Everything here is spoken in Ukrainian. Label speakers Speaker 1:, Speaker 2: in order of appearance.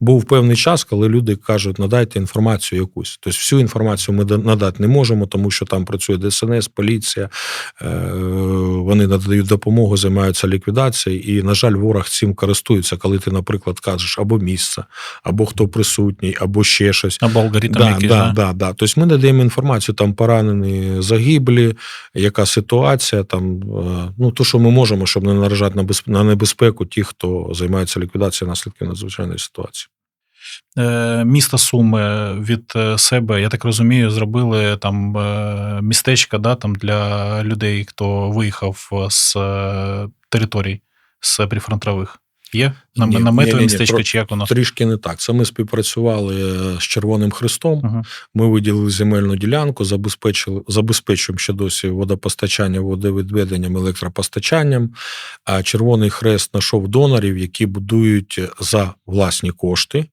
Speaker 1: був певний час, коли люди кажуть, надайте інформацію якусь. Тобто всю інформацію ми да- надати не можемо, тому що там працює ДСНС, поліція, е, вони надають допомогу, займаються ліквідацією. І, на жаль, ворог цим користується, коли ти, наприклад, кажеш або місце, або хто присутній, або ще щось.
Speaker 2: Або алгоритм
Speaker 1: Да,
Speaker 2: якийсь,
Speaker 1: да,
Speaker 2: да?
Speaker 1: да, да. Тобто ми надаємо інформацію, там поранені, загиблі, яка ситуація, там, е, ну, то, що ми можемо, щоб не наражати на небезпеку тих, хто займається ліквідацією наслідків надзвичайної ситуації.
Speaker 2: Е, Місто Суми від е, себе, я так розумію, зробили там е, містечка да, там для людей, хто виїхав з територій з прифронтових. Є?
Speaker 1: Ні,
Speaker 2: Наметове
Speaker 1: ні-ні-ні,
Speaker 2: містечко, чи як воно?
Speaker 1: Трішки не так. Це ми співпрацювали з Червоним Хрестом.
Speaker 2: Угу.
Speaker 1: Ми виділили земельну ділянку, забезпечили, забезпечуємо ще досі водопостачання, водовідведенням, електропостачанням. А Червоний Хрест знайшов донорів, які будують за власні кошти